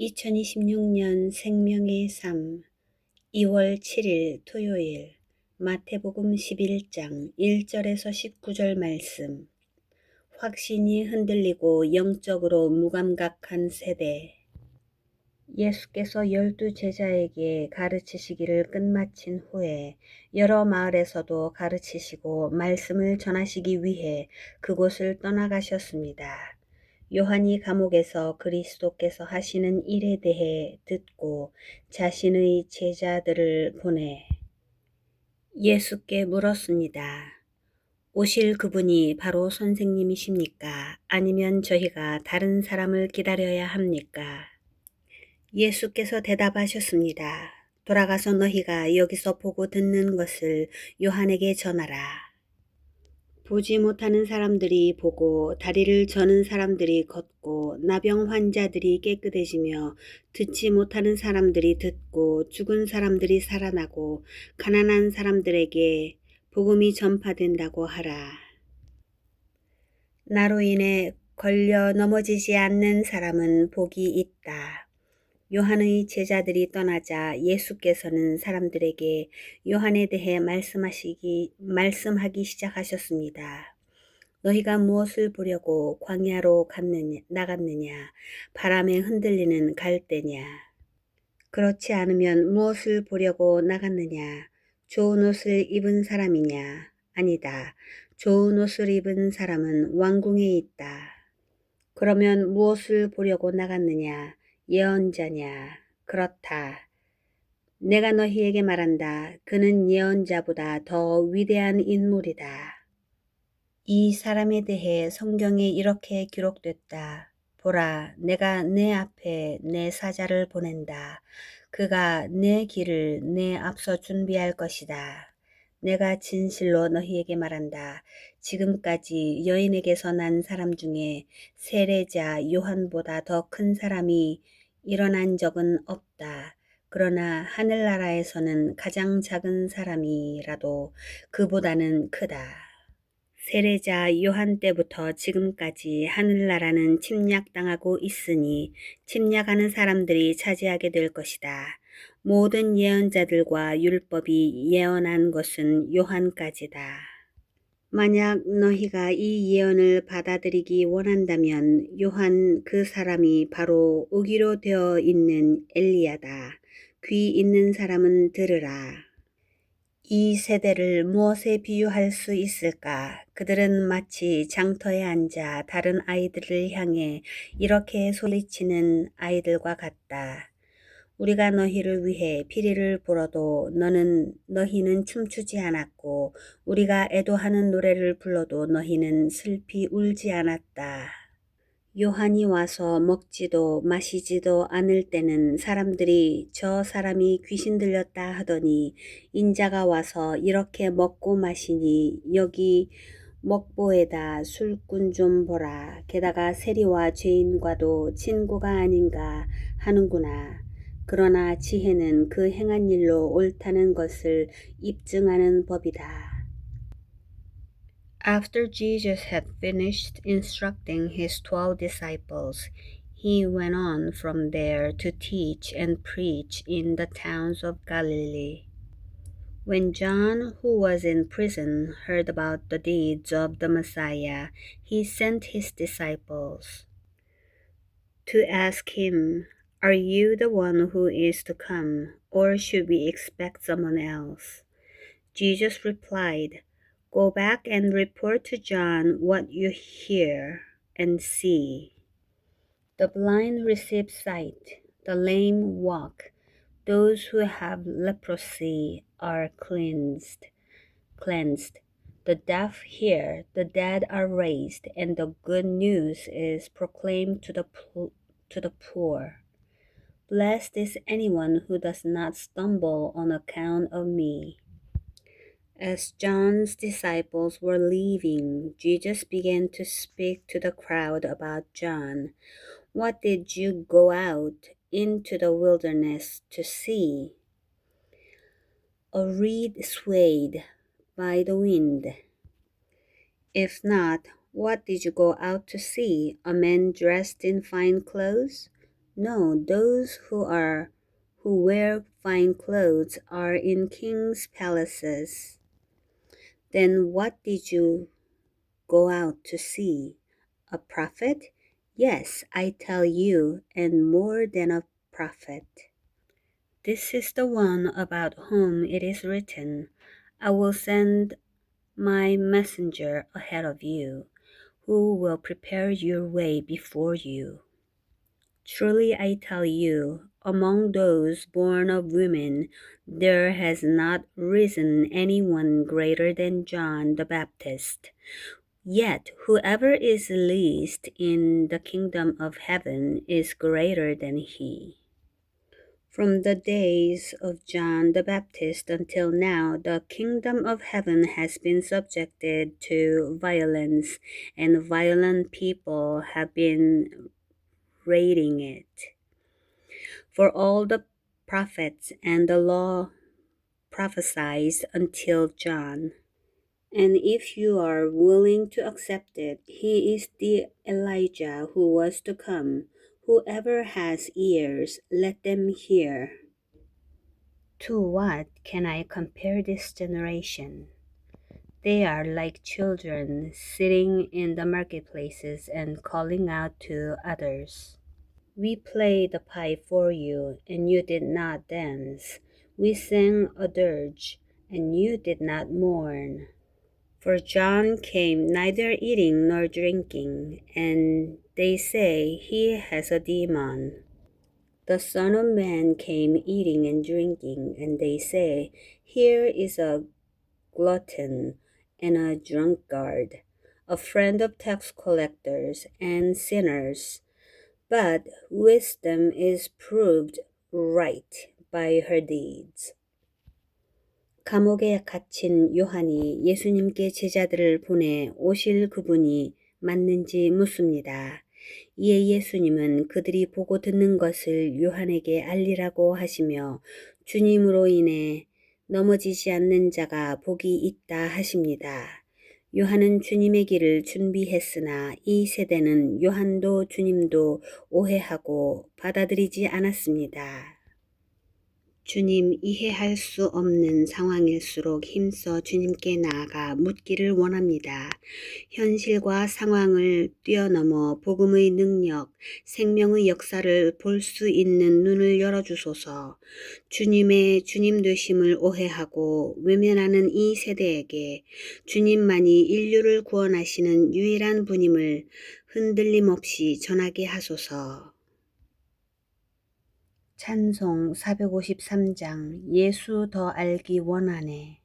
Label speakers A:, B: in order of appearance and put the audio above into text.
A: 2026년 생명의 삶 2월 7일 토요일 마태복음 11장 1절에서 19절 말씀 확신이 흔들리고 영적으로 무감각한 세대 예수께서 열두 제자에게 가르치시기를 끝마친 후에 여러 마을에서도 가르치시고 말씀을 전하시기 위해 그곳을 떠나가셨습니다. 요한이 감옥에서 그리스도께서 하시는 일에 대해 듣고 자신의 제자들을 보내 예수께 물었습니다. 오실 그분이 바로 선생님이십니까? 아니면 저희가 다른 사람을 기다려야 합니까? 예수께서 대답하셨습니다. 돌아가서 너희가 여기서 보고 듣는 것을 요한에게 전하라. 보지 못하는 사람들이 보고 다리를 저는 사람들이 걷고 나병 환자들이 깨끗해지며 듣지 못하는 사람들이 듣고 죽은 사람들이 살아나고 가난한 사람들에게 복음이 전파된다고 하라. 나로 인해 걸려 넘어지지 않는 사람은 복이 있다. 요한의 제자들이 떠나자 예수께서는 사람들에게 요한에 대해 말씀하시기, 말씀하기 시작하셨습니다. 너희가 무엇을 보려고 광야로 갔느냐, 나갔느냐, 바람에 흔들리는 갈대냐. 그렇지 않으면 무엇을 보려고 나갔느냐, 좋은 옷을 입은 사람이냐. 아니다. 좋은 옷을 입은 사람은 왕궁에 있다. 그러면 무엇을 보려고 나갔느냐, 예언자냐? 그렇다. 내가 너희에게 말한다. 그는 예언자보다 더 위대한 인물이다. 이 사람에 대해 성경에 이렇게 기록됐다. 보라, 내가 내 앞에 내 사자를 보낸다. 그가 내 길을 내 앞서 준비할 것이다. 내가 진실로 너희에게 말한다. 지금까지 여인에게서 난 사람 중에 세례자 요한보다 더 큰 사람이 일어난 적은 없다. 그러나 하늘나라에서는 가장 작은 사람이라도 그보다는 크다. 세례자 요한 때부터 지금까지 하늘나라는 침략당하고 있으니 침략하는 사람들이 차지하게 될 것이다. 모든 예언자들과 율법이 예언한 것은 요한까지다. 만약 너희가 이 예언을 받아들이기 원한다면 요한 그 사람이 바로 오기로 되어 있는 엘리야다. 귀 있는 사람은 들으라. 이 세대를 무엇에 비유할 수 있을까? 그들은 마치 장터에 앉아 다른 아이들을 향해 이렇게 소리치는 아이들과 같다. 우리가 너희를 위해 피리를 불어도 너는 너희는 춤추지 않았고 우리가 애도하는 노래를 불러도 너희는 슬피 울지 않았다. 요한이 와서 먹지도 마시지도 않을 때는 사람들이 저 사람이 귀신 들렸다 하더니 인자가 와서 이렇게 먹고 마시니 여기 먹보에다 술꾼 좀 보라. 게다가 세리와 죄인과도 친구가 아닌가 하는구나. 그러나 지혜는 그 행한 일로 옳다는 것을 입증하는 법이다. After Jesus had finished instructing his twelve disciples, he went on from there to teach and preach in the towns of Galilee. When John, who was in prison, heard about the deeds of the Messiah, he sent his disciples to ask him, are you the one who is to come, or should we expect someone else? Jesus replied, Go back and report to John what you hear and see. The blind receive sight, the lame walk, those who have leprosy are cleansed, cleansed. The deaf hear, the dead are raised, and the good news is proclaimed to the to the poor. Blessed is anyone who does not stumble on account of me. As John's disciples were leaving, Jesus began to speak to the crowd about John. What did you go out into the wilderness to see? A reed swayed by the wind. If not, what did you go out to see? A man dressed in fine clothes? No, those who are who wear fine clothes are in kings' palaces. Then what did you go out to see? A prophet? Yes, I tell you, and more than a prophet. This is the one about whom it is written, I will send my messenger ahead of you, who will prepare your way before you. Truly I tell you, among those born of women, there has not risen anyone greater than John the Baptist. Yet whoever is least in the kingdom of heaven is greater than he. From the days of John the Baptist until now, the kingdom of heaven has been subjected to violence, and violent people have been raiding it. For all the prophets and the law prophesied until John. And if you are willing to accept it, he is the Elijah who was to come. Whoever has ears, let them hear. To what can I compare this generation? They are like children sitting in the marketplaces and calling out to others. We played the pipe for you, and you did not dance. We sang a dirge, and you did not mourn. For John came neither eating nor drinking, and they say he has a demon. The Son of Man came eating and drinking, and they say, Here is a glutton and a drunkard, a friend of tax collectors and sinners. But wisdom is proved right by her deeds. 감옥에 갇힌 요한이 예수님께 제자들을 보내 오실 그분이 맞는지 묻습니다. 이에 예수님은 그들이 보고 듣는 것을 요한에게 알리라고 하시며 주님으로 인해 넘어지지 않는 자가 복이 있다 하십니다. 요한은 주님의 길을 준비했으나 이 세대는 요한도 주님도 오해하고 받아들이지 않았습니다. 주님 이해할 수 없는 상황일수록 힘써 주님께 나아가 묻기를 원합니다. 현실과 상황을 뛰어넘어 복음의 능력, 생명의 역사를 볼 수 있는 눈을 열어주소서. 주님의 주님 되심을 오해하고 외면하는 이 세대에게 주님만이 인류를 구원하시는 유일한 분임을 흔들림 없이 전하게 하소서. 찬송 453장 예수 더 알기 원하네